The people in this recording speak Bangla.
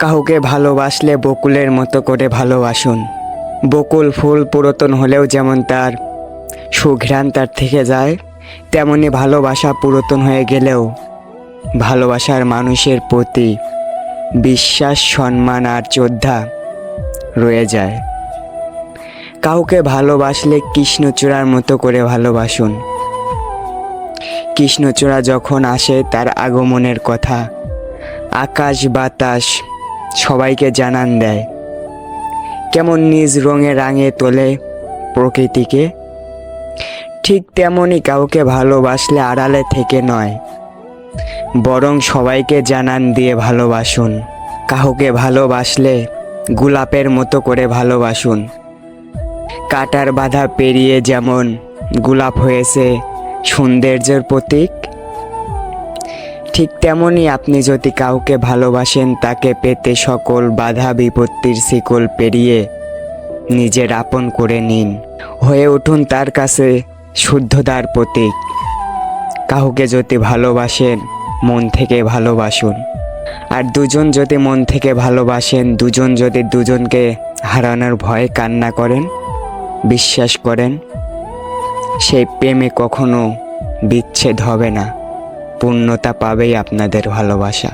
কাউকে ভালোবাসলে বকুলের মতো করে ভালোবাসুন। বকুল ফুল পুরাতন হলেও যেমন তার সুঘ্রাণ তার থেকে যায়, তেমনি ভালোবাসা পুরাতন হয়ে গেলেও ভালোবাসার মানুষের প্রতি বিশ্বাস, সম্মান আর শ্রদ্ধা রয়ে যায়। কাউকে ভালোবাসলে কৃষ্ণচূড়ার মতো করে ভালোবাসুন। কৃষ্ণচূড়া যখন আসে, তার আগমনের কথা আকাশ, বাতাস সবাইকে জানান দেয়। কেমন নিজ রঙে রাঙে তোলে প্রকৃতিকে, ঠিক তেমনই কাউকে ভালোবাসলে আড়ালে থেকে নয়। বরং সবাইকে জানান দিয়ে ভালোবাসুন। কাউকে ভালোবাসলে গোলাপের মতো করে ভালোবাসুন। কাটার বাধা পেরিয়ে যেমন গোলাপ হয়েছে সৌন্দর্যের প্রতীক ঠিক তেমনই আপনি যদি কাউকে ভালোবাসেন, তাকে পেতে সকল বাধা বিপত্তির শিকল পেরিয়ে নিজের আপন করে নিন। হয়ে উঠুন তার কাছে শুদ্ধতার প্রতীক। কাউকে যদি ভালোবাসেন, মন থেকে ভালোবাসুন। আর দুজন যদি মন থেকে ভালোবাসেন, দুজন যদি দুজনকে হারানোর ভয়ে কান্না করেন, বিশ্বাস করেন, সেই প্রেমে কখনো বিচ্ছেদ হবে না। পূর্ণতা পাবেই আপনাদের ভালোবাসা।